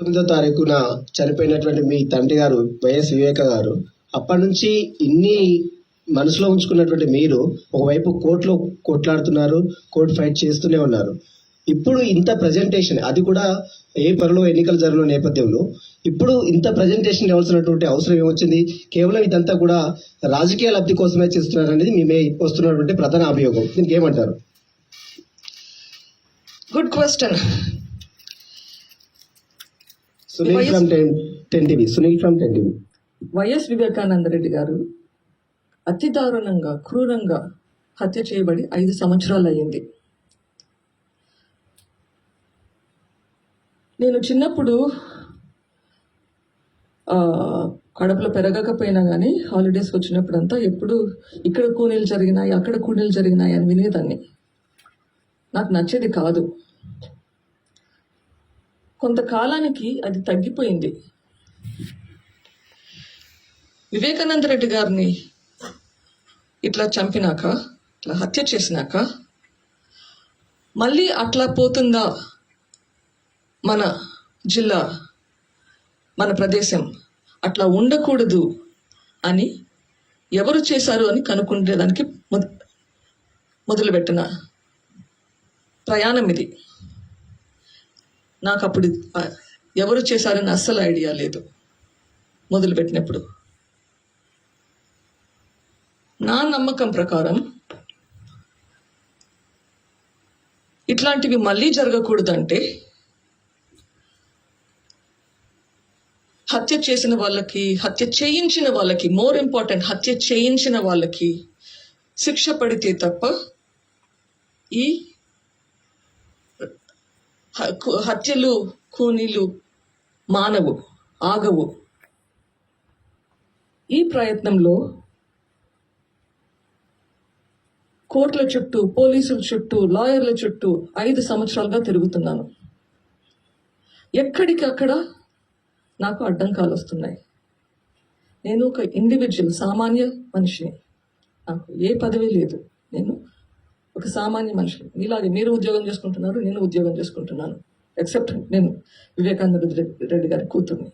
తొమ్మిదో తారీఖున చనిపోయినటువంటి మీ తండ్రి గారు వైఎస్ వివేక గారు అప్పటి నుంచి ఇన్ని మనసులో ఉంచుకున్నటువంటి మీరు ఒకవైపు కోర్టులో కొట్లాడుతున్నారు కోర్టు ఫైట్ చేస్తూనే ఉన్నారు. ఇప్పుడు ఇంత ప్రజెంటేషన్ అది కూడా ఏ పనిలో ఎన్నికలు జరిగిన నేపథ్యంలో ఇప్పుడు ఇంత ప్రజెంటేషన్ ఇవ్వాల్సినటువంటి అవసరం ఏమొచ్చింది? కేవలం ఇదంతా కూడా రాజకీయ లబ్ధి కోసమే చేస్తున్నారు అనేది మేమే వస్తున్నటువంటి ప్రధాన అభియోగం. దీనికి ఏమంటారు? Good question Sunil from ten ten TV Sunil from ten TV. YS Vivekananda Reddy garu అతి దారుణంగా క్రూరంగా హత్య చేయబడి ఐదు సంవత్సరాలు అయ్యింది. నేను చిన్నప్పుడు కడపలో పెరగకపోయినా కానీ హాలిడేస్కి వచ్చినప్పుడంతా ఎప్పుడు ఇక్కడ కూనీలు జరిగినాయి అక్కడ కూనీలు జరిగినాయి అని వినేదాన్ని. నాకు నచ్చేది కాదు. కొంతకాలానికి అది తగ్గిపోయింది. వివేకానంద రెడ్డి గారిని ఇట్లా చంపినాక ఇట్లా హత్య చేసినాక మళ్ళీ అట్లా పోతుందా మన జిల్లా మన ప్రదేశం అట్లా ఉండకూడదు అని ఎవరు చేశారు అని కనుక్కునేదానికి మొద మొదలుపెట్టిన ప్రయాణం ఇది. నాకు అప్పుడు ఎవరు చేశారని అస్సలు ఐడియా లేదు. మొదలుపెట్టినప్పుడు. నా నమ్మకం ప్రకారం ఇట్లాంటివి మళ్ళీ జరగకూడదంటే హత్య చేసిన వాళ్ళకి హత్య చేయించిన వాళ్ళకి మోర్ ఇంపార్టెంట్ హత్య చేయించిన వాళ్ళకి శిక్ష పడితే తప్ప ఈ హత్యలు కూనీలు మానవు ఆగవు. ఈ ప్రయత్నంలో కోర్టుల చుట్టూ పోలీసుల చుట్టూ లాయర్ల చుట్టూ ఐదు సంవత్సరాలుగా తిరుగుతున్నాను. ఎక్కడికక్కడ నాకు అడ్డంకాలు వస్తున్నాయి నేను ఒక ఇండివిజువల్ సామాన్య మనిషిని. నాకు ఏ పదవి లేదు. ఒక సామాన్య మనిషి. ఇలాగే మీరు ఉద్యోగం చేసుకుంటున్నారు నేను ఉద్యోగం చేసుకుంటున్నాను. ఎక్సెప్ట్ నేను వివేకానంద రెడ్డి రెడ్డి గారి కూతుర్ని.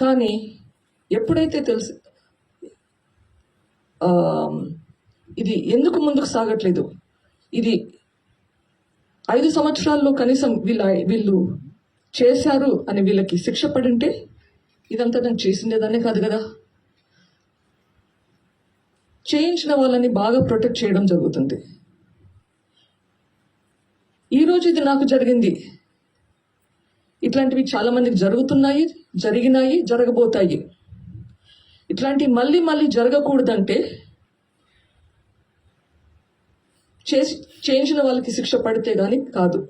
కానీ ఎప్పుడైతే తెలిసి ఇది ఎందుకు ముందుకు సాగట్లేదు? ఇది ఐదు సంవత్సరాల్లో కనీసం వీళ్ళ వీళ్ళు చేశారు అని వీళ్ళకి శిక్ష పడింటే ఇదంతా నేను చేసిండేదాన్నే కాదు కదా. చేయించిన వాళ్ళని బాగా ప్రొటెక్ట్ చేయడం జరుగుతుంది. ఈరోజు ఇది నాకు జరిగింది. ఇట్లాంటివి చాలా మందికి జరుగుతున్నాయి జరిగినాయి జరగబోతాయి. ఇట్లాంటివి మళ్ళీ మళ్ళీ జరగకూడదంటే చేసి చేయించిన వాళ్ళకి శిక్ష పడితే కానీ కాదు.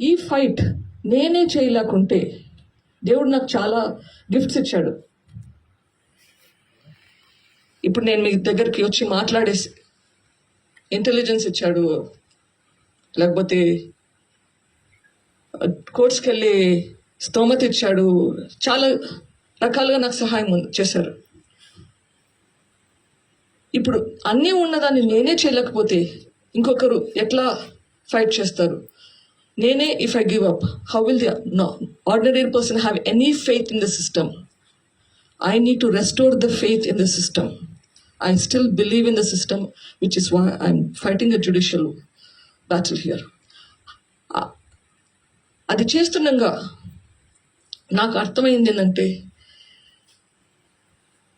ఈ ఫైట్ నేనే చేయలేకుంటే దేవుడు నాకు చాలా గిఫ్ట్స్ ఇచ్చాడు. ఇప్పుడు నేను మీ దగ్గరికి వచ్చి మాట్లాడేసి ఇంటెలిజెన్స్ ఇచ్చాడు. లేకపోతే కోర్ట్స్కి వెళ్ళి స్తోమత ఇచ్చాడు. చాలా రకాలుగా నాకు సహాయం చేశారు. ఇప్పుడు అన్నీ ఉన్నదాన్ని నేనే చేయలేకపోతే ఇంకొకరు ఎట్లా ఫైట్ చేస్తారు? నేనే if I give up how will the ordinary person have any faith in the system I need to restore the faith in the system I still believe in the system which is why I'm fighting a judicial battle here uh, అది చేస్తుండగా నాకు అర్థమైంది ఏంటంటే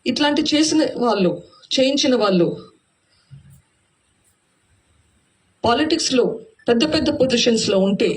ఇట్లాంటి చేసిన వాళ్ళు చేయించిన వాళ్ళు పాలిటిక్స్లో పెద్ద పెద్ద పొజిషన్స్లో ఉంటే